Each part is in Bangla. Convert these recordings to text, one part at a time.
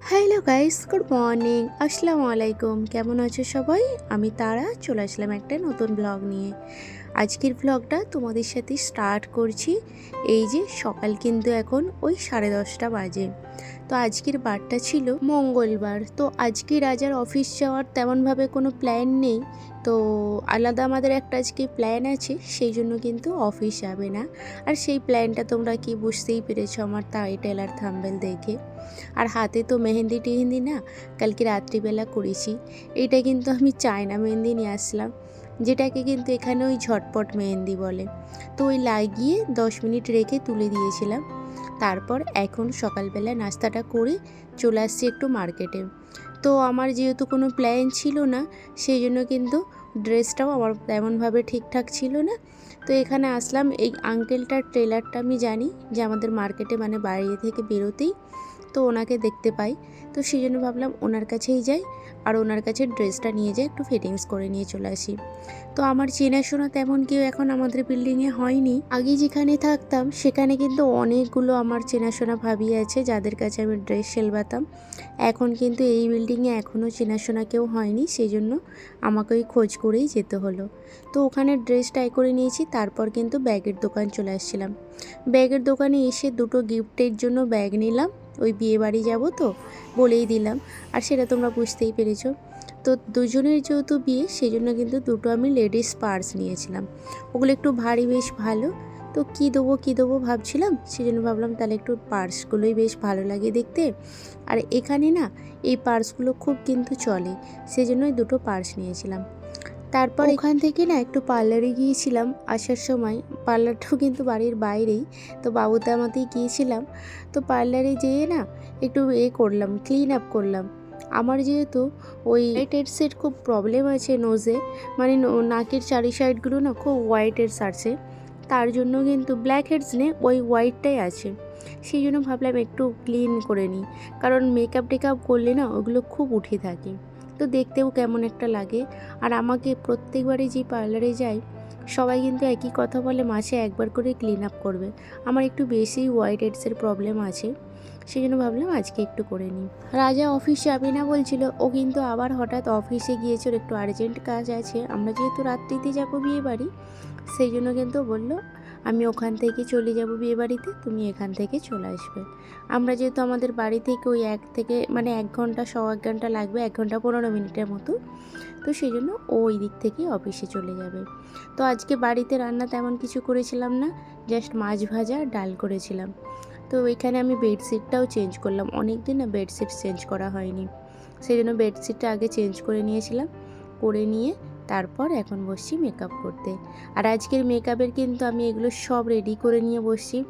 হ্যালো গাইস গুড মর্নিং আসসালামু আলাইকুম কেমন আছো সবাই? আমি তারা, চলে আসলাম একটা নতুন ব্লগ নিয়ে। আজকের ব্লগটা তোমাদের সাথে স্টার্ট করছি। এই যে সকাল কিন্তু এখন ওই সাড়ে দশটা বাজে। তো আজকের বারটা ছিল মঙ্গলবার। তো আজকে রাজার অফিস যাওয়ার তেমনভাবে কোনো প্ল্যান নেই। তো আলাদা আমাদের একটা আজকে প্ল্যান আছে, সেই জন্য কিন্তু অফিস যাবে না। আর সেই প্ল্যানটা তোমরা কি বুঝতেই পেরেছ আমার টাইটেল আর থাম্বেল দেখে? আর হাতে তো মেহেন্দি টেহেন্দি না, কালকে রাত্রিবেলা করেছি। এটা কিন্তু আমি চায়না মেহেন্দি নিয়ে আসলাম, যেটাকে কিন্তু এখানে ওই ঝটপট মেহেন্দি বলে। তো ওই লাগিয়ে দশ মিনিট রেখে তুলে দিয়েছিলাম। তারপর এখন সকালবেলা নাস্তাটা করে, চলে আসছি একটু মার্কেটে। তো আমার যেহেতু কোনো প্ল্যান ছিল না, সেই জন্য কিন্তু ড্রেসটাও আমার তেমনভাবে ঠিকঠাক ছিল না। তো এখানে আসলাম, এই আঙ্কেলটার ট্রেলারটা আমি জানি যে আমাদের মার্কেটে মানে বাইরে থেকে বেরোতেই তো ওনাকে দেখতে পাই। তো সেই জন্য ভাবলাম ওনার কাছেই যাই আর ওনার কাছে ড্রেসটা নিয়ে যাই, একটু ফিটিংস করে নিয়ে চলে আসি। তো আমার চেনাশোনা তেমন কেউ এখন আমাদের বিল্ডিংয়ে হয়নি। আগে যেখানে থাকতাম, সেখানে কিন্তু অনেকগুলো আমার চেনাশোনা ভাবি আছে, যাদের কাছে আমি ড্রেস সেলবাতাম। এখন কিন্তু এই বিল্ডিংয়ে এখনও চেনাশোনা কেউ হয়নি সেই জন্য আমাকে ওই খোঁজ করেই যেতে হলো। তো ওখানে ড্রেস ট্রাই করে নিয়েছি, তারপর কিন্তু ব্যাগের দোকান চলে আসছিলাম। ব্যাগের দোকানে এসে দুটো গিফটের জন্য ব্যাগ নিলাম। ওই বিয়ে বাড়ি যাব তো, বলেই দিলাম। আর সেটা তোমরা বুঝতেই পেরেছ। তো দুজনের যেহেতু বিয়ে সেই জন্য কিন্তু দুটো আমি লেডিস পার্স নিয়েছিলাম। ওগুলো একটু ভারী বেশ ভালো। তো কী দেবো কী দেবো ভাবছিলাম সেই জন্য ভাবলাম তাহলে একটু পার্সগুলোই বেশ ভালো লাগে দেখতে। আর এখানে না, এই পার্সগুলো খুব কিন্তু চলে সেই জন্যই দুটো পার্স নিয়েছিলাম। তারপর ওখান থেকে না একটু পার্লারে গিয়েছিলাম আসার সময়। পার্লারটাও কিন্তু বাড়ির বাইরেই। তো বাবুতে আমাতেই গিয়েছিলাম। তো পার্লারে যেয়ে না একটু এ করলাম ক্লিন আপ করলাম। আমার যেহেতু ওই হোয়াইট হেডসের খুব প্রবলেম আছে নোজে মানে নাকের চারি সাইডগুলো না খুব হোয়াইট হেডস আছে তার জন্য কিন্তু ব্ল্যাক হেডস নেই ওই হোয়াইটটাই আছে। সেই জন্য ভাবলাম একটু ক্লিন করে নিই। কারণ মেকআপ টেকআপ করলে না ওগুলো খুব উঠে থাকে। তো দেখতেও কেমন একটা লাগে। আর আমাকে প্রত্যেকবারই যে পার্লারে যাই, সবাই কিন্তু একই কথা বলে মাসে একবার করে ক্লিন আপ করবে। আমার একটু বেশি হোয়াইট হেডসের প্রবলেম আছে সেই জন্য ভাবলাম আজকে একটু করে নিই। রাজা অফিস যাবে না বলছিল, ও কিন্তু আবার হঠাৎ অফিসে গিয়েছে ওর একটু আর্জেন্ট কাজ আছে। আমরা যেহেতু রাত্রিতে যাব বিয়ে বাড়ি সেই জন্য কিন্তু বলল আমি ওখান থেকে চলে যাব বিয়ে বাড়িতে তুমি এখান থেকে চলে আসবে। আমরা যেহেতু আমাদের বাড়ি থেকে ওই এক থেকে মানে এক ঘণ্টা শ এক ঘণ্টা লাগবে, এক ঘণ্টা পনেরো মিনিটের মতো। তো সেই জন্য ও ওই দিক থেকে অফিসে চলে যাবে। তো আজকে বাড়িতে রান্না তেমন কিছু করেছিলাম না জাস্ট মাছ ভাজা ডাল করেছিলাম। তো ওইখানে আমি বেডশিটটাও চেঞ্জ করলাম অনেক দিন না বেডশিট চেঞ্জ করা হয়নি। সেই জন্য বেডশিটটা আগে চেঞ্জ করে নিয়েছিলাম, করে নিয়ে তারপর এখন বসছি মেকআপ করতে। আর আজকের মেকআপের কিন্তু আমি এগুলো সব রেডি করে নিয়ে বসছি।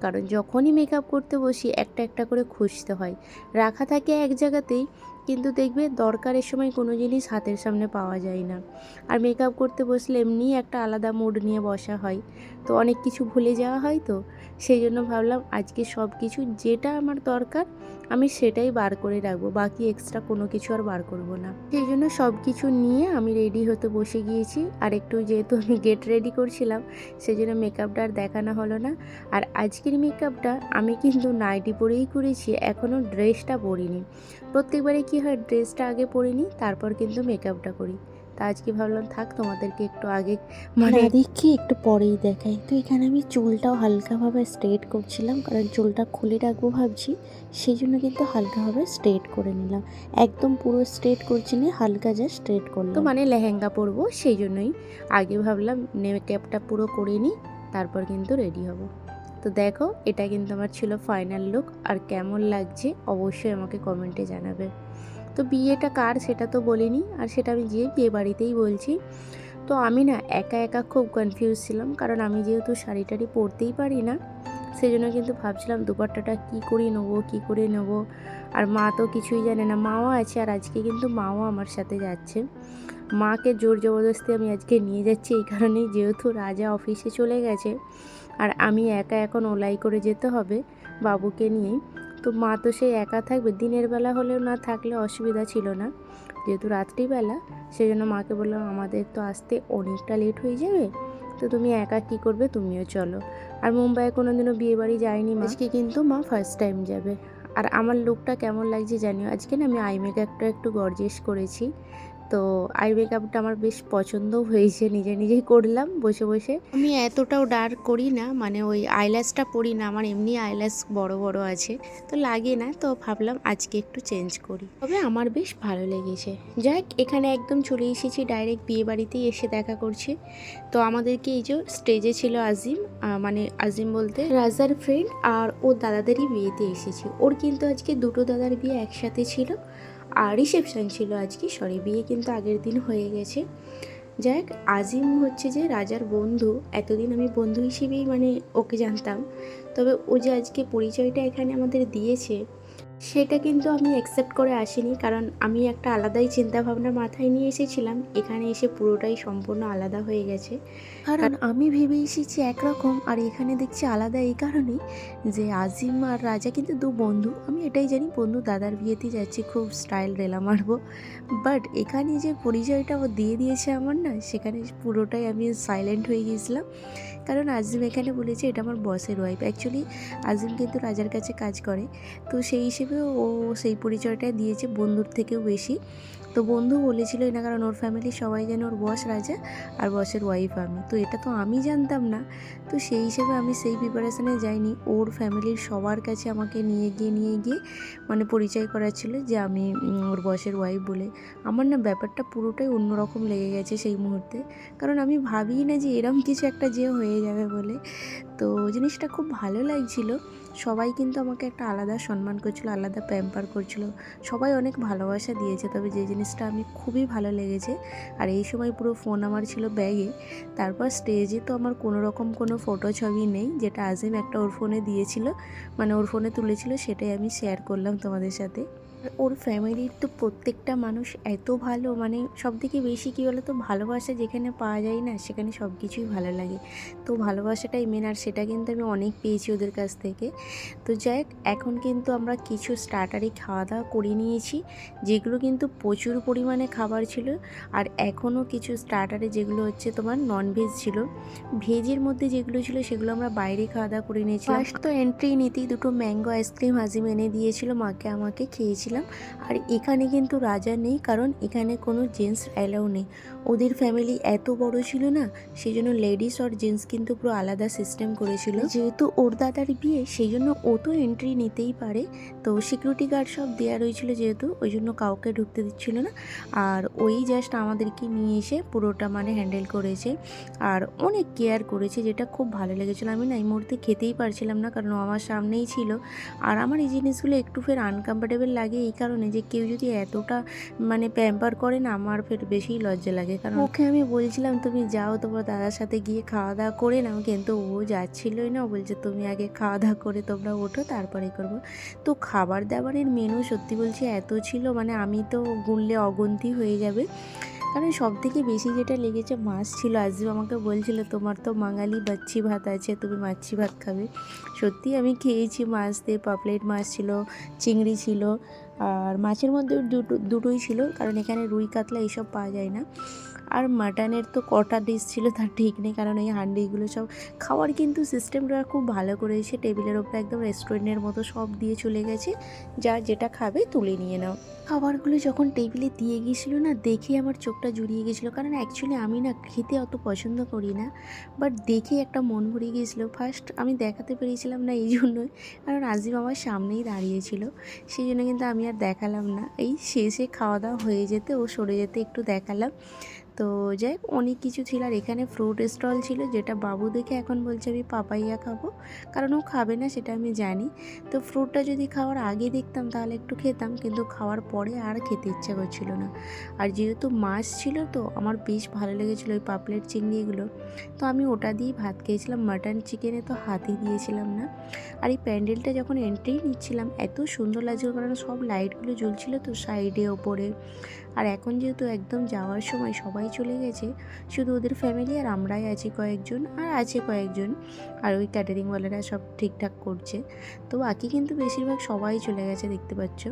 কারণ যখনই মেকআপ করতে বসি, একটা একটা করে খুঁজতে হয়। রাখা থাকে এক জায়গাতেই কিন্তু দেখবে দরকারের সময় কোনো জিনিস হাতের সামনে পাওয়া যায় না। আর মেকআপ করতে বসলে এমনিই একটা আলাদা মুড নিয়ে বসা হয়। তো অনেক কিছু ভুলে যাওয়া হয় তো। সেই জন্য ভাবলাম আজকে সব কিছু যেটা আমার দরকার, আমি সেটাই বার করে রাখব। বাকি এক্সট্রা কোনো কিছু আর বার করব না। সেই জন্য সব কিছু নিয়ে আমি রেডি হতে বসে গিয়েছি। আর একটু যেহেতু আমি গেট রেডি করছিলাম সেই জন্য মেকআপটা আর দেখানো হলো না। আর আজকের মেকআপটা আমি কিন্তু নাইটি পরেই করেছি এখনও ড্রেসটা পরিনি। প্রত্যেকবারে কি হয় ড্রেসটা আগে পরিনি তারপর কিন্তু মেকআপটা করি। তা আজকে ভাবলাম থাক তোমাদেরকে একটু আগে মানে দেখি একটু পরেই দেখাই। তো এখানে আমি চুলটাও হালকাভাবে স্ট্রেট করছিলাম কারণ চুলটা খুলে রাখব ভাবছি সেই জন্য কিন্তু হালকাভাবে স্ট্রেট করে নিলাম। একদম পুরো স্ট্রেট করছি না হালকা যা স্ট্রেট তো মানে লেহেঙ্গা পরবো সেই জন্যই। আগে ভাবলাম মেকআপটা পুরো করে নিই তারপর কিন্তু রেডি হব। তো দেখো, এটা কিন্তু আমার ছিল ফাইনাল লুক আর কেমন লাগছে অবশ্যই আমাকে কমেন্টে জানাবে। তো বিয়েটা কার সেটা তো বলিনি আর সেটা আমি গিয়ে বিয়ে বাড়িতেই বলছি। তো আমি না একা একা খুব কনফিউজ ছিলাম কারণ আমি যেহেতু শাড়ি টাড়ি পরতেই পারি না সেই জন্য কিন্তু ভাবছিলাম দুপাট্টাটা কী করে নেব, কী করে নেব। আর মা তো কিছুই জানে না, মাও আছে আর আজকে কিন্তু মাও আমার সাথে যাচ্ছে। মাকে জোর জবরদস্তি আমি আজকে নিয়ে যাচ্ছি এই কারণেই যেহেতু রাজা অফিসে চলে গেছে। আর আমি একা এখন ওলাই করে যেতে হবে বাবুকে নিয়েই তো মা তো সেই একা থাকবে দিনের বেলা হলেও না থাকলে অসুবিধা ছিল না। যেহেতু রাত্রিবেলা সেই জন্য মাকে বললাম আমাদের তো আসতে অনেকটা লেট হয়ে যাবে তো তুমি একা কী করবে তুমিও চলো। আর মুম্বাইয়ে কোনো দিনও বিয়ে বাড়ি যায়নি আজকে কিন্তু মা ফার্স্ট টাইম যাবে। আর আমার লুকটা কেমন লাগছে জানিও? আজকে না আমি আই মেকআপটা একটু গর্জেস করেছি। তো আই মেকআপটা আমার বেশ পছন্দও হয়েছে, নিজে নিজেই করলাম বসে বসে। আমি এতটাও ডার্ক করি না মানে ওই আইল্যাশটা পরি না, আমার এমনি আইল্যাশ বড় বড় আছে, তো লাগে না, তো ভাবলাম আজকে একটু চেঞ্জ করি। তবে আমার বেশ ভালো লেগেছে। যাক, এখানে একদম চলে এসেছি ডাইরেক্ট বিয়ে বাড়িতেই এসে দেখা করছি। তো আমাদেরকে এই যে স্টেজে ছিল আজিম মানে আজিম বলতে রাজার ফ্রেন্ড আর ওর দাদাদেরই বিয়েতে এসেছি। ওর কিন্তু আজকে দুটো দাদার বিয়ে একসাথে ছিল। আর রিসেপশান ছিল আজকে সরি বিয়ে কিন্তু আগের দিন হয়ে গেছে। যাক, আজিম হচ্ছে যে রাজার বন্ধু, এতদিন আমি বন্ধু হিসেবেই মানে ওকে জানতাম। তবে ও যে আজকে পরিচয়টা এখানে আমাদের দিয়েছে সেটা কিন্তু আমি অ্যাকসেপ্ট করে আসিনি, কারণ আমি একটা আলাদাই চিন্তাভাবনা মাথায় নিয়ে এসেছিলাম। এখানে এসে পুরোটাই সম্পূর্ণ আলাদা হয়ে গেছে। কারণ আমি ভেবে এসেছি একরকম, আর এখানে দেখছি আলাদা এই কারণে যে আজিম আর রাজা কিন্তু দু বন্ধু। আমি এটাই জানি, বন্ধু দাদার বিয়েতে যাচ্ছি, খুব স্টাইল রেলা মারবো। বাট এখানে যে পরিচয়টা ও দিয়ে দিয়েছে আমার না, সেখানে পুরোটাই আমি সাইলেন্ট হয়ে গিয়েছিলাম কারণ আজিম এখানে বলেছে, এটা আমার বসের ওয়াইফ অ্যাকচুয়ালি আজিম কিন্তু রাজার কাছে কাজ করে। তো সেই হিসেবে ও সেই পরিচয়টা দিয়েছে বন্ধুর থেকেও বেশি। তো বন্ধু বলেছিল না, কারণ ওর ফ্যামিলি সবাই জানে ওর বস রাজা আর বসের ওয়াইফ আমি। তো এটা তো আমি জানতাম না। তো সেই হিসেবে আমি সেই প্রিপারেশনে যাইনি। ওর ফ্যামিলির সবার কাছে আমাকে নিয়ে গিয়ে নিয়ে গিয়ে মানে পরিচয় করাচ্ছিল যে আমি ওর বসের ওয়াইফ বলে। আমার না ব্যাপারটা পুরোটাই অন্যরকম লেগে গেছে সেই মুহূর্তে। কারণ আমি ভাবি না যে এরম কিছু একটা যে হয়ে যাবে বলে। তো জিনিসটা খুব ভালো লাগছিল। সবাই কিন্তু আমাকে একটা আলাদা সম্মান করছিল, আলাদা প্যাম্পার করছিল। সবাই অনেক ভালোবাসা দিয়েছে, তবে যে জিনিসটা আমি খুবই ভালো লেগেছে। আর এই সময় পুরো ফোন আমার ছিল ব্যাগে। তারপর স্টেজে তো আমার কোনো রকম কোনো ফটো ছবি নেই, যেটা আজিম একটা ওর ফোনে দিয়েছিল। মানে ওর ফোনে তুলেছিল, সেটাই আমি শেয়ার করলাম তোমাদের সাথে। ওর ফ্যামিলির তো প্রত্যেকটা মানুষ এত ভালো মানে সব থেকে বেশি কী বলো তো ভালোবাসা যেখানে পাওয়া যায় না, সেখানে সব কিছুই ভালো লাগে। তো ভালোবাসাটাই মেন আর সেটা কিন্তু আমি অনেক পেয়েছি ওদের কাছ থেকে। তো যাই এখন কিন্তু আমরা কিছু স্টার্টারে খাওয়া দাওয়া করে নিয়েছি, যেগুলো কিন্তু প্রচুর পরিমাণে খাবার ছিল। আর এখনও কিছু স্টার্টারে যেগুলো হচ্ছে তোমার ননভেজ ছিল ভেজের মধ্যে যেগুলো ছিল সেগুলো আমরা বাইরে খাওয়া দাওয়া করে নিয়েছিলাম। ফার্স্ট তো এন্ট্রি নিতেই দুটো ম্যাঙ্গো আইসক্রিম হাজিম এনে দিয়েছিল, মাকে আমাকে খেয়েছিলাম আর এখানে কিন্তু রাজা নেই, কারণ এখানে কোনো জেন্টস অ্যালাউ নেই। ওদের ফ্যামিলি এত বড় ছিল না সেই জন্য লেডিস আর জেন্টস কিন্তু পুরো আলাদা সিস্টেম করেছিল। যেহেতু ওর দাদার বিয়ে সেই জন্য ও তো এন্ট্রি নিতেই পারে। তো সিকিউরিটি গার্ড সব দেওয়া রয়েছিল যেহেতু, ওই জন্য কাউকে ঢুকতে দিচ্ছিল না। আর ওই জাস্ট আমাদেরকে নিয়ে এসে পুরোটা মানে হ্যান্ডেল করেছে। আর অনেক কেয়ার করেছে, যেটা খুব ভালো লেগেছিলো। আমি না এই মুহূর্তে খেতেই পারছিলাম না, কারণ আমার সামনেই ছিল। আর আমার এই জিনিসগুলো একটু ফের আনকমফোর্টেবল লাগে। এই কারণে যে কেউ যদি এতটা মানে প্যাম্পার করে না, আমার ফের বেশি লজ্জা লাগে। কারণ ওকে আমি বলছিলাম, তুমি যাও তোমার দাদার সাথে গিয়ে খাওয়া দাওয়া করে নাও। কিন্তু ও যাচ্ছিলই না। বলছে, তুমি আগে খাওয়া দাওয়া করে তোমরা ওঠো, তারপরে করব। তো খাবার দাবারের মেনু সত্যি বলছি এত ছিল মানে আমি তো গুনলে অগন্তি হয়ে যাবে। কারণ সব থেকে বেশি যেটা লেগেছে মাছ ছিল। আজও আমাকে বলছিল, তোমার তো বাঙালি বাচ্চি ভাত আছে, তুমি মাছি ভাত খাবে। সত্যি আমি খেয়েছি মাছ, দিয়ে পাপলেট মাছ ছিল, চিংড়ি ছিল। আর মাছের মধ্যে দুটো দুটোই ছিল কারণ এখানে রুই কাতলা এসব পাওয়া যায় না। আর মাটনের তো কটা ডিশ ছিল তার ঠিক নেই, কারণ এই হান্ডিগুলো সব খাওয়ার কিন্তু সিস্টেমটা খুব ভালো করেছে টেবিলের ওপরে একদম রেস্টুরেন্টের মতো সব দিয়ে চলে গেছে। যা যেটা খাবে তুলে নিয়ে নাও। খাবারগুলো যখন টেবিলে দিয়ে গিয়েছিল না, দেখে আমার চোখটা জুড়িয়ে গেছিল কারণ অ্যাকচুয়ালি আমি না খেতে অত পছন্দ করি না বাট দেখে একটা মন ভরে গিয়েছিল। ফার্স্ট আমি দেখাতে পেরেছিলাম না এই জন্যই, কারণ আজিম আমার সামনেই দাঁড়িয়েছিল সেই জন্য কিন্তু আমি আর দেখালাম না। এই শেষে খাওয়া দাওয়া হয়ে যেতে ও সরে যেতে একটু দেখালাম। তো যাই হোক, অনেক কিছু ছিল আর এখানে ফ্রুট স্টল ছিল যেটা বাবু দেখে এখন বলছে আমি পাপাইয়া খাব। কারণ ও খাবে না সেটা আমি জানি। তো ফ্রুটটা যদি খাওয়ার আগে দেখতাম তাহলে একটু খেতাম, কিন্তু খাওয়ার পরে আর খেতে ইচ্ছা করছিল না। আর যেহেতু মাছ ছিল তো আমার বেশ ভালো লেগেছিলো ওই পাপলেট চিংড়ি এগুলো। তো আমি ওটা দিয়েই ভাত খেয়েছিলাম মাটন চিকেনে তো হাতই দিয়েছিলাম না। আর এই প্যান্ডেলটা যখন এন্ট্রি নিচ্ছিলাম, এত সুন্দর লাগছিল কারণ সব লাইটগুলো জ্বলছিল তো সাইডে ওপরে। আর এখন যেহেতু একদম যাওয়ার সময় সবাই চলে গেছে। শুধু ওদের ফ্যামিলি আর আমরাই আছি কয়েকজন আর আছে কয়েকজন। আর ওই ক্যাটারিংওয়ালারা সব ঠিকঠাক করছে। তো বাকি কিন্তু বেশিরভাগ সবাই চলে গেছে দেখতে পাচ্ছ।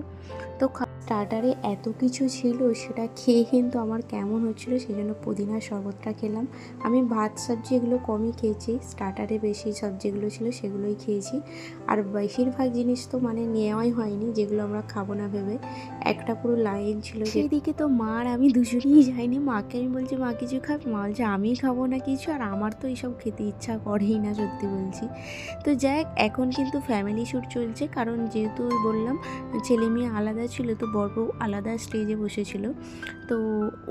তো স্টার্টারে এত কিছু ছিল, সেটা খেয়ে কিন্তু আমার কেমন হচ্ছিল সেই জন্য পুদিনার শরবতটা খেলাম। আমি ভাত সবজি এগুলো কমই খেয়েছি স্টার্টারে বেশি সবজিগুলো ছিল সেগুলোই খেয়েছি। আর বেশিরভাগ জিনিস তো মানে নেওয়াই হয়নি, যেগুলো আমরা খাব না ভেবে। একটা পুরো লাইন ছিল সেদিকে তো মা আর আমি দুজনেই যাইনি। মাকে আমি বলছি, মা কিছু খাবে মা বলছে, আমি খাব না কিছু, আর আমার তো এইসব খেতে ইচ্ছা করেই না, সত্যি বলছি। তো যাই এখন কিন্তু ফ্যামিলি শ্যুট চলছে, কারণ যেহেতু বললাম, ছেলে মেয়ে আলাদা ছিল, তো বড় বউ আলাদা স্টেজে বসেছিল। তো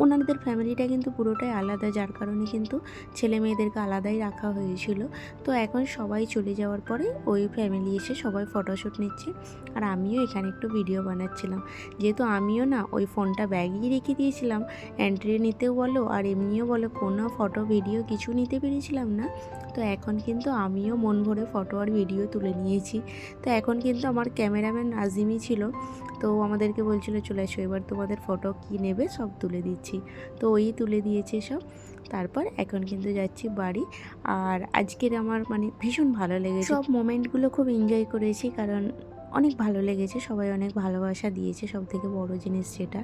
ওনাদের ফ্যামিলিটা কিন্তু পুরোটাই আলাদা, যার কারণে কিন্তু ছেলে মেয়েদেরকে আলাদাই রাখা হয়েছিল। তো এখন সবাই চলে যাওয়ার পরে ওই ফ্যামিলি এসে সবাই ফটোশ্যুট নিচ্ছে। আর আমিও এখানে একটু ভিডিও বানাচ্ছিলাম। যেহেতু আমিও না ওই ফোনটা ব্যাগেই রেখে দিয়েছিলাম। এন্ট্রি নিতেও বলো আর এমনিও বলো কোনো ফটো ভিডিও কিছু নিতে পেরেছিলাম না। তো এখন কিন্তু আমিও মন ভরে ফটো আর ভিডিও তুলে নিয়েছি। তো এখন কিন্তু আমার ক্যামেরাম্যান নাজিমই ছিল। তো আমাদেরকে বলছিল, চলে এসো, এবার তোমাদের ফটো কি নেবে সব তুলে দিচ্ছি। তো ওই তুলে দিয়েছে সব। তারপর এখন কিন্তু যাচ্ছি বাড়ি। আর আজকের আমার মানে ভীষণ ভালো লেগেছে। সব মোমেন্টগুলো খুব এনজয় করেছি, কারণ অনেক ভালো লেগেছে, সবাই অনেক ভালোবাসা দিয়েছে সব থেকে বড় জিনিস যেটা।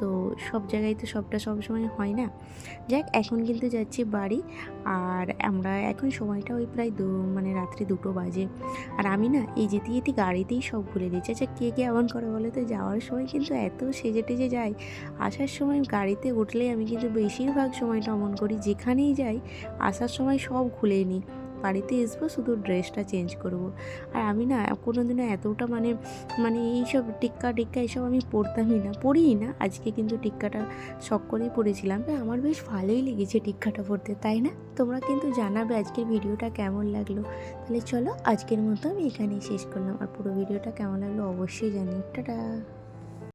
তো সব জায়গায় তো সবটা সবসময় হয় না। যাক, এখন কিন্তু যাচ্ছি বাড়ি, আর আমরা এখন সময়টা ওই প্রায় দু মানে রাত্রি দুটো বাজে। আর আমি না এই যেতে যেতে গাড়িতেই সব ভুলে গেছি। আচ্ছা কে কে এমন করে বলে তো? যাওয়ার সময় কিন্তু এত সেজে টেজে যাই। আসার সময় গাড়িতে উঠলে আমি কিন্তু বেশিরভাগ সময়টা অমন করি, যেখানেই যাই, আসার সময় সব খুলে নিই বাড়িতে আসব শুধু ড্রেসটা চেঞ্জ করব। আর আমি না কোনো দিনও এতটা মানে মানে এইসব টিক্কা টিক্কা এইসব আমি পরতামই না, পরিই না। আজকে কিন্তু টিক্কাটা শখ করেই পরেছিলাম। আমার বেশ ভালোই লেগেছে টিক্কাটা পরতে, তাই না? তোমরা কিন্তু জানাবে আজকের ভিডিওটা কেমন লাগল। তাহলে চলো আজকের মতো আমি এখানেই শেষ করলাম। আর পুরো ভিডিওটা কেমন লাগল অবশ্যই জানি টাটা!